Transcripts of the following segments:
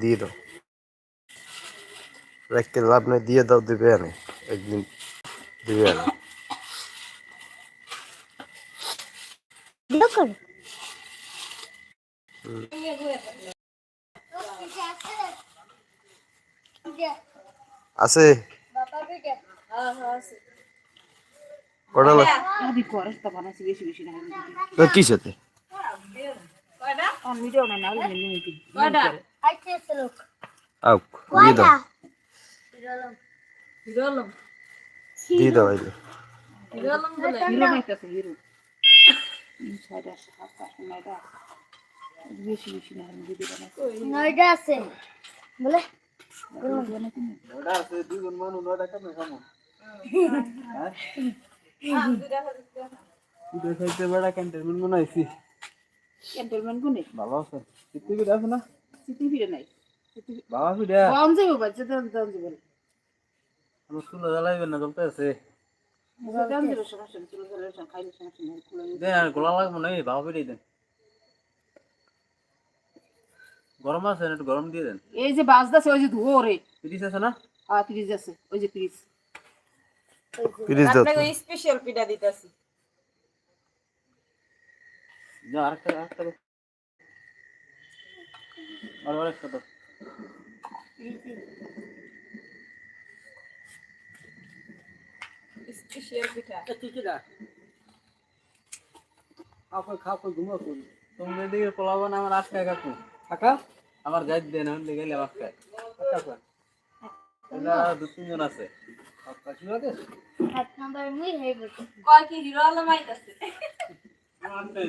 দিয়ে দাও রাখতে লাভ নেই দিয়ে দাও দিবে আনে একদিন দিবে আনে আছে কটা লাগ কি সাথে অন ভিডিও না নাহলে মেনু মিটি আউ দিয়ে দাও। হিরোলম। দিয়ে দাও আইলে হিরোলম বলে। হিরো নাইতাছে হিরো। ছয়টা সাতটা নয়টা। বেশি বেশি না আমি ভিডিও বানাইছি নয়টা আছে। বলে? ওটা আছে দুজন মানুষ ওটা কেমন খামো? দেখাইতে বেড়া ক্যান্টনমেন্ট মনে আইছি ক্যান্টনমেন্ট কোনে আছে। চিত্তি আছে না? নাই। বাবা বিড়া কম যাইব বাচ্চা দাম দাম যাবে আমার চুলো জ্বালাইবেন না জ্বলতে আছে। বাবা দেন। গরম আছে না গরম দিয়ে দেন। এই যে বাস দাসে ওই যে ধুয়ো রে পিরিস আছে না? হ্যাঁ ফ্রিজ আছে ওই যে ফ্রিজ। আপনাকে স্পেশাল পিঠা দিতেছি। যা আরেকটা আরেকটা আর আরেকটা দাও স্পেশাল পিঠা আপনি খাও কই ঘুমা করি তোমরা দিকে পোলাবো না আমার আটকায় কাকু কাকা আমার যাই দেন আমি গেলে দু তিনজন আছে নাম্বার মুই কি আইতাছে আটকাই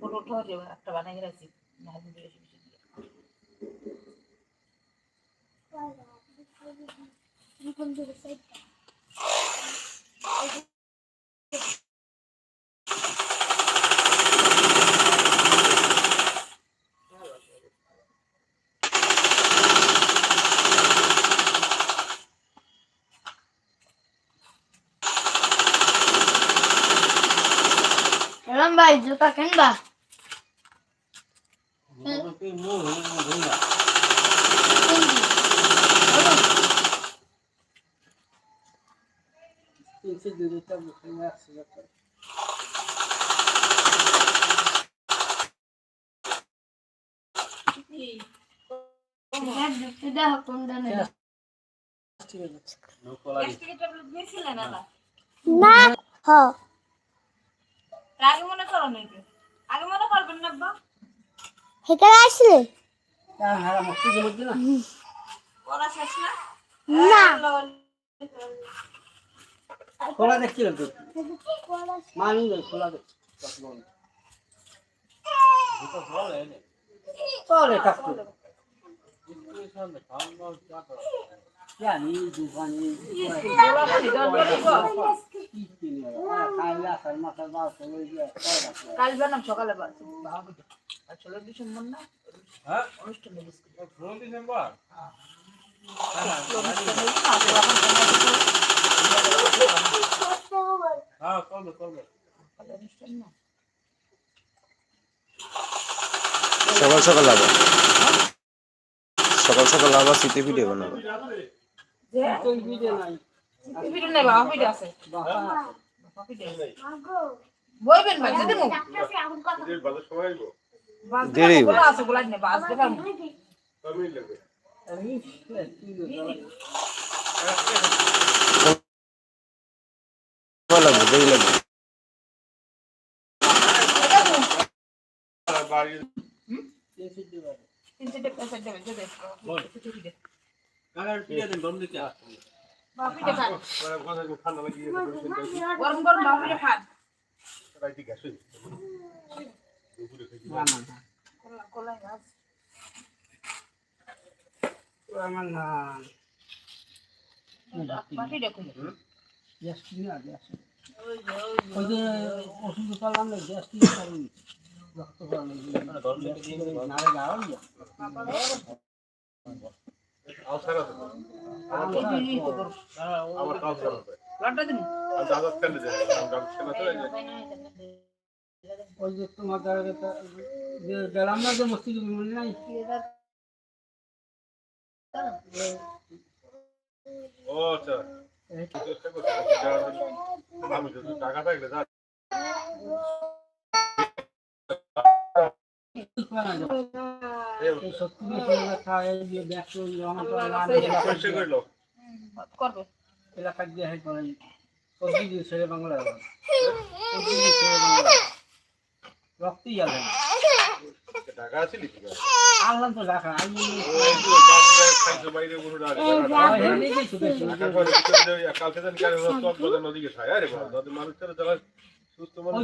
ফটো উঠে যাবে একটা বানাই রাখছি। হই না হই না কিনবি বলো। তিনশো দুই দুইটা মুখে আসছে হ্যাঁ, জুতা দেখো কোন দামে ঠিক আছে নকলা গ্যাস্ট্রিক ট্যাবলেট দিয়েছিলেন না না হ আগে মনে করো নাকি? আগে মনে করবেন না আব্বা হেকার আসলে? না পড়া শেষ না? না। খোলা দেখছিলাম তো মানি খোলা চলে কাকু জানি দোকানে কি কিনে খাইলা খাই মাথা বাস হয়ে যায় কাল বানাম সকালে বানাম ডিসেম্বর না? হ্যাঁ? অনুষ্ঠানে ডিসেম্বর? হ্যাঁ করবে করবে। অনুষ্ঠান না? সকাল সকাল আবার সকাল সকাল আবার শীতে ভিডিও বানাবো। ভিডিও নাই। ভিডিও নাই বাবা ভিডিও আছে। বইবেন ভাই যদি মু দেরি বলা আছে বলা নেই বাস দেখাম আমি ভালো লাগবে দেরি লাগবে তিন চারটে পেঁচা দেবে দেবে সিটি ভিডিও দেন ভিডিও খান গরম গরম বাবা ভিডিও খান না না কোলা কোলাই গাছ আমার না মাটিটা কই গ্যাস কিনে গ্যাস ওই যে ওষুধ পারলাম না গ্যাস কিনে পারলাম রক্ত পারলাম নারে গাওয়া লটটা দিন ওই যে তোমার গেলাম না যে মসজিদ মনে নাই ও আচ্ছা আমি টাকা থাকলে রক্তই যাবে টাকা আছে লিখি আনলাম তো রাখা আমি বাইরে কোনো করে কালকে জানি কারণ নদীকে খায় আরে বাবা মানুষের যারা সুস্থ মানুষ